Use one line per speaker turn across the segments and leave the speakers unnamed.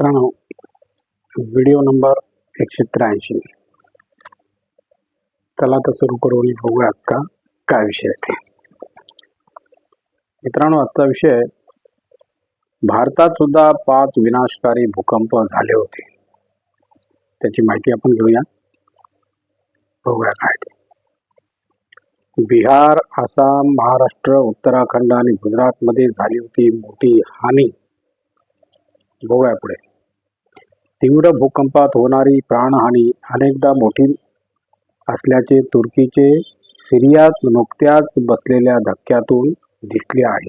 मित्रांनो video number एकशे त्र्याऐंशी. चला तर सुरू करून बघूया का काय विषय ते मित्रांनो आजचा विषय भारतात सुद्धा पाच विनाशकारी भूकंप झाले होते. त्याची माहिती आपण घेऊया. बघूया काय ते. बिहार आसाम महाराष्ट्र उत्तराखंड आणि गुजरातमध्ये झाली होती मोठी हानी. बघूया पुढे. तीव्र भूकंपात होणारी प्राणहानी अनेकदा मोठी असल्याचे तुर्कीचे सिरियात नुकत्याच बसलेल्या धक्क्यातून दिसले आहे.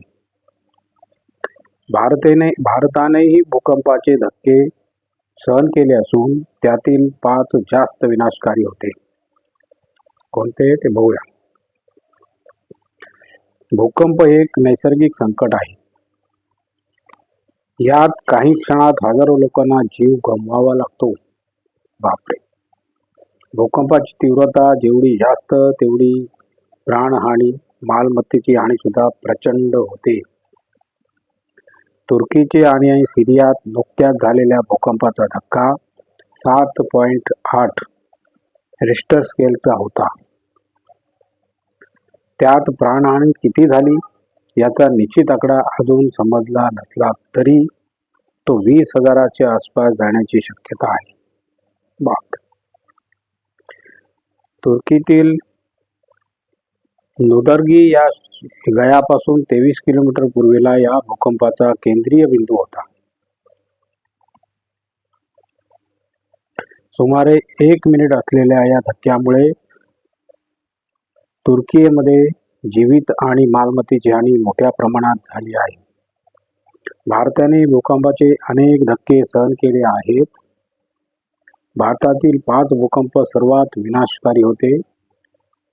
भारतेने भारतानेही भूकंपाचे धक्के सहन केले असून त्यातील पाच जास्त विनाशकारी होते. कोणते ते बघूया. भूकंप हे एक नैसर्गिक संकट आहे. यात काही क्षणात हजारो लोकांना जीव गमवावा लागतो. बापरे! भूकंपाची तीव्रता जेवढी जास्त तेवढी प्राणहानी मालमत्तेची हानी सुद्धा प्रचंड होते. तुर्कीचे आणि सिरियात नुकत्याच झालेल्या भूकंपाचा धक्का सात पॉईंट आठ रिस्टर स्केलचा होता. त्यात प्राणहानी किती झाली? याचा निश्चित आकडा अजून समजला नसला तरी तो वीस हजाराच्या आसपास जाण्याची शक्यता आहे. बाप तुर्कीतील नुदर्गी या गयापासून तेवीस किलोमीटर पूर्वेला या भूकंपाचा केंद्रीय बिंदू होता. सुमारे एक मिनिट असलेल्या या धक्क्यामुळे तुर्कीमध्ये जीवित आणि मालमत्तेची हानी मोठ्या प्रमाणात झाली आहे. भारताने भूकंपाचे अनेक धक्के सहन केले आहेत. भारतातील पाच भूकंप सर्वात विनाशकारी होते.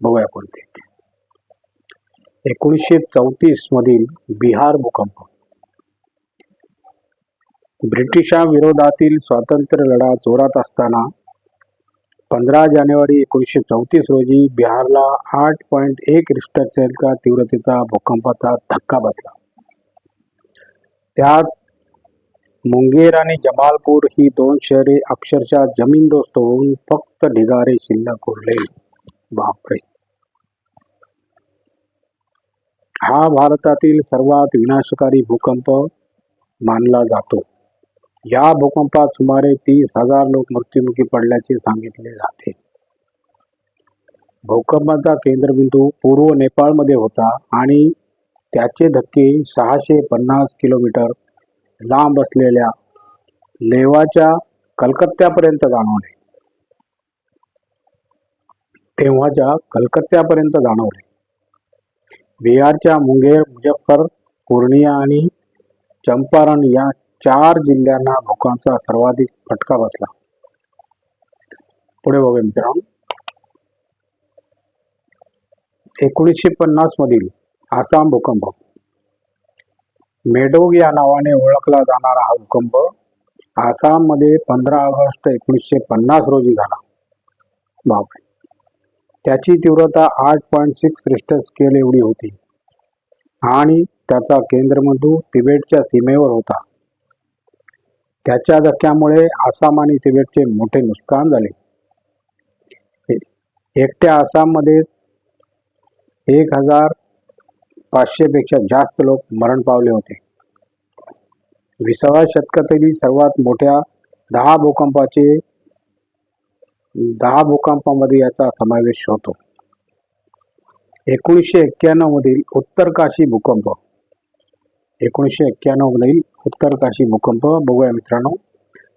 बघूया कोणते एकोणीसशे चौतीस मधील बिहार भूकंप. ब्रिटिशांविरोधातील स्वातंत्र्य लढा जोरात असताना पंधरा जानेवारी एकोणीसशे चौतीस रोजी बिहारला आठ पॉईंट एक रिस्टर तीव्रतेचा भूकंपाचा धक्का बसला. त्यात मुंगेर आणि जमालपूर ही दोन शहरे अक्षरशः जमीनदोस्त होऊन फक्त ढिगारे शिल्लक उरले बापरे! हा भारतातील सर्वात विनाशकारी भूकंप मानला जातो. या भूकंपात सुमारे तीस हजार लोक मृत्युमुखी पडल्याचे सांगितले जाते. भूकंपाचा केंद्रबिंदू पूर्व नेपाळमध्ये होता आणि त्याचे धक्के सहाशे पन्नास किलोमीटर लांब असलेल्या लेवाच्या कलकत्त्यापर्यंत जाणवले. तेव्हाच्या कलकत्त्यापर्यंत जाणवले. बिहारच्या मुंगेर मुजफ्फर पूर्णिया आणि चंपारण या चार जिल्ह्यांना भूकंपाचा सर्वाधिक फटका बसला. पुढे बघूया मित्रांनो. एकोणीसशे पन्नास मधील आसाम भूकंप. मेडोग या नावाने ओळखला जाणारा हा भूकंप आसाममध्ये पंधरा ऑगस्ट एकोणीसशे पन्नास रोजी झाला. बापरे. त्याची तीव्रता आठ पॉईंट सिक्स रिस्टर स्केल एवढी होती. आणि त्याचा केंद्रमधू तिबेटच्या सीमेवर होता. त्याच्या धक्क्यामुळे आसाम आणि तिबेटचे मोठे नुकसान झाले. एकट्या आसाममध्ये एक हजार पाचशेपेक्षा जास्त लोक मरण पावले होते. विसाव्या शतकातील सर्वात मोठ्या दहा भूकंपाचे दहा भूकंपामध्ये याचा समावेश होतो. एकोणीसशे एक्क्याण्णव मधील उत्तर काशी भूकंप एकोणीसशे एक्क्याण्णव मधील उत्तर काशी भूकंप. बघूया मित्रांनो.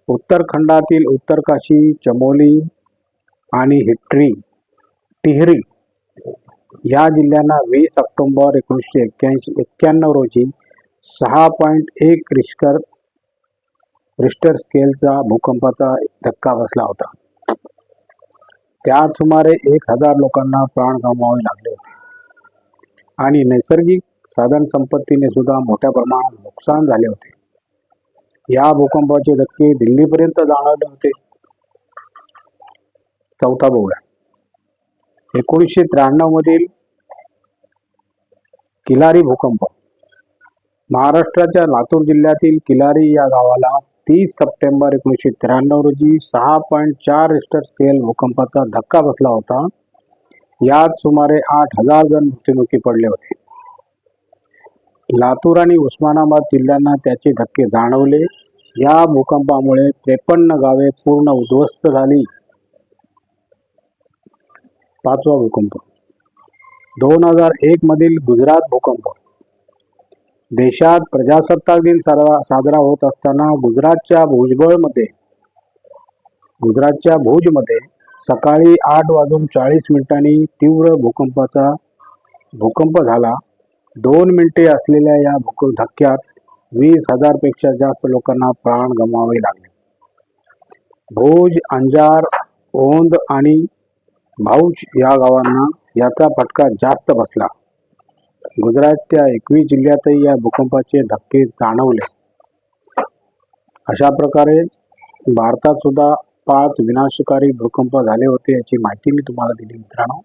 उत्तरखंडातील उत्तर काशी चमोली आणि हिट्री टिहरी या जिल्ह्यांना वीस ऑक्टोंबर एकोणीसशे एक्क्याऐंशी एक्क्याण्णव रोजी सहा पॉईंट एक रिश्कर रिस्टर स्केलचा भूकंपाचा धक्का बसला होता. त्यात सुमारे एक हजार लोकांना प्राण गमवावे लागले होते. आणि नैसर्गिक साधन संपत्तीने सुद्धा मोठ्या प्रमाणात नुकसान झाले होते. या भूकंपाचे धक्के दिल्लीपर्यंत जाणवले होते. चौथा बघूया एकोणीसशे त्र्याण्णव मधील किलारी भूकंप. महाराष्ट्राच्या लातूर जिल्ह्यातील किलारी या गावाला तीस सप्टेंबर एकोणीसशे त्र्याण्णव रोजी सहा पॉईंट चार रिस्टर स्केल भूकंपाचा धक्का बसला होता. यात सुमारे आठ हजार जण मृत्युमुखी पडले होते. लातूर आणि उस्मानाबाद जिल्ह्यांना त्याचे धक्के जाणवले. या भूकंपामुळे त्रेपन्न गावे पूर्ण उद्ध्वस्त झाली. पाचवा भूकंप. दोन हजार एक मधील गुजरात भूकंप. देशात प्रजासत्ताक दिन सारा साजरा होत असताना गुजरातच्या भुजबळमध्ये गुजरातच्या भुजमध्ये सकाळी आठ वाजून चाळीस मिनिटांनी तीव्र भूकंपाचा भूकंप झाला. दोन मिनिटे असलेल्या या भूकंप धक्क्यात वीस हजारपेक्षा जास्त लोकांना प्राण गमावे लागले. भोज अंजार ओंद आणि भाऊच या गावांना याचा फटका जास्त बसला. गुजरातच्या एकवीस जिल्ह्यातही या भूकंपाचे धक्के जाणवले. अशा प्रकारे भारतात सुद्धा पाच विनाशकारी भूकंप झाले होते याची माहिती मी तुम्हाला दिली मित्रांनो.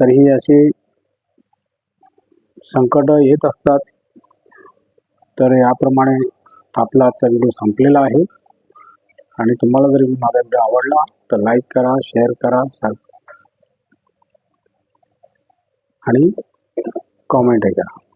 तर ही असे संकट येत असतात तर याप्रमाणे आपला आजचा व्हिडिओ संपलेला आहे. आणि तुम्हाला जर माझा व्हिडिओ आवडला तर लाईक करा शेअर करा आणि कॉमेंटही करा.